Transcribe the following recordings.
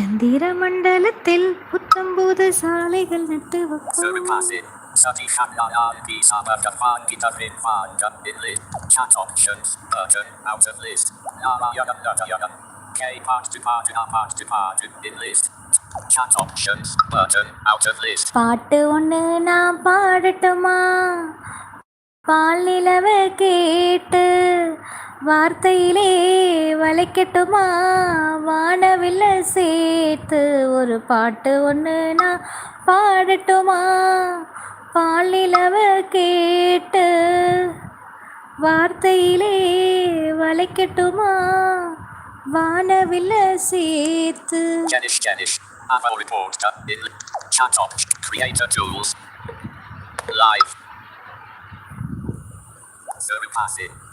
சந்திர மண்டலத்தில் புத்தம்புது சாலைகள் நட்டு வைப்போம் part to part to part to part in list. Chat options. Button. Out of list. பாட்டு ஒன்று நான் பாடட்டுமா பால் நிலவ கேட்டு வார்த்தையிலே வளைக்கட்டுமா? வானவில் சேர்த்து ஒரு பாட்டு ஒன்று நான் பாடட்டுமா? பாலிலவ கேட்டு வார்த்தையிலே வளைக்கட்டுமா? வானவில் சேர்த்து Live. Serving passive.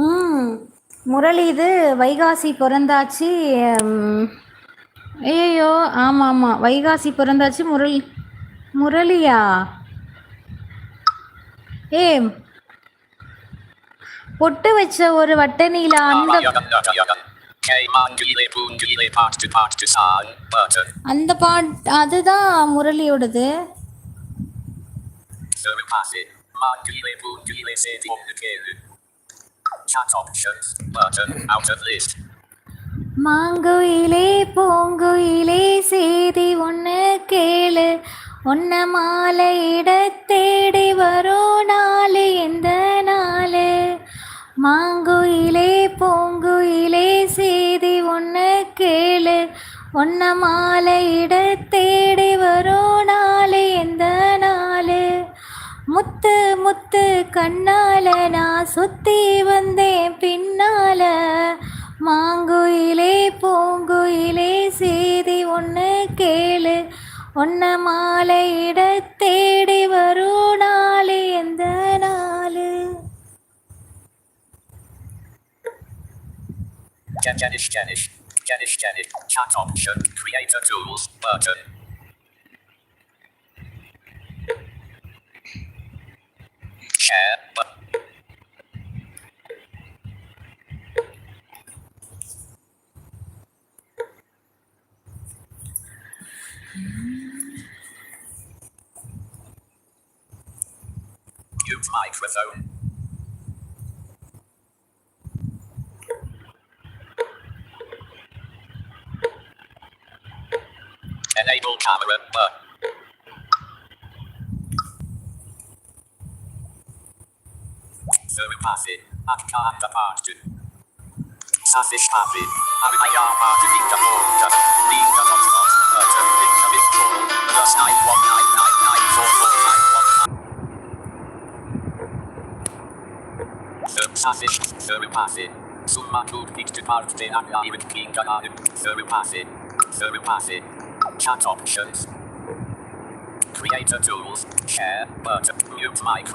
ம் முரளி இது வைகாசி பிறந்தாச்சு ஐயோ ஆமாம் ஆமாம் வைகாசி பிறந்தாச்சு முரளி முரளியா? ஏ பொட்டு வச்ச ஒரு வட்ட நீல அந்த அந்த பாட் அதுதான் முரளியோடது மாங்குயிலே பூங்குயிலே செய்தி ஒன்று கேளு ஒன்ன மாலையிட தேடி வரும் நாளு எந்த நாளு மாங்க கேளு. ஒன்ன மாலையிட தேடி வரும் நாளே எந்த நாளு? முத்து முத்து கண்ணால நான் சுத்தி வந்தேன் பின்னால. மாங்குயிலே பூங்குயிலே செய்தி ஒன்று கேளு. ஒன்ன மாலையிட தேடி வரும் நாளே எந்த நாளு? Janish Janish. Janish Janish. Chat option. Creator tools. Button. Share. But. Mute microphone. Enable camera. Button. Sürü parti. Akkanda parti. Sasış parti. Araya parti. Dinka boğda. Dinka boğda. Button. Dinka bitcoin. Plus 91994491. Sürü sasış. Sürü parti. Summa tut. Dikti parti. Anlayın. Dinka adım. Sürü parti. Sürü parti. Chat options. Creator tools. Share. Button. Mute mic.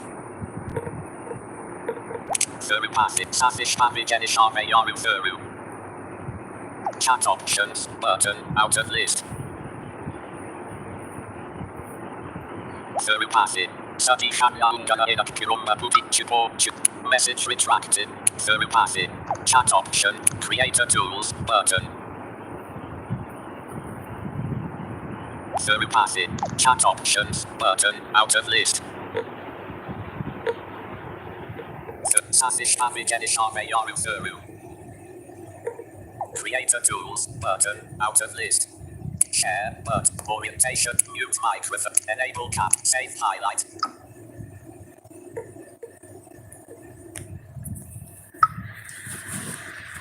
Serving passive. Safish Pavi Jenish Arve Yaru Furu. Chat options. Button. Out of list. Serving passive. Sati Shanya Ungana Eda Kirumba Puti Chipo Message retracted. Serving passive. Chat option. Creator tools. Button. Serving passive. Chat options. Button. Out of list. Safish Pavi Jenish Arve Yaru Furu. Creator tools. Button. Out of list. Share. But. Orientation. Mute microphone. Enable cap. Save highlight.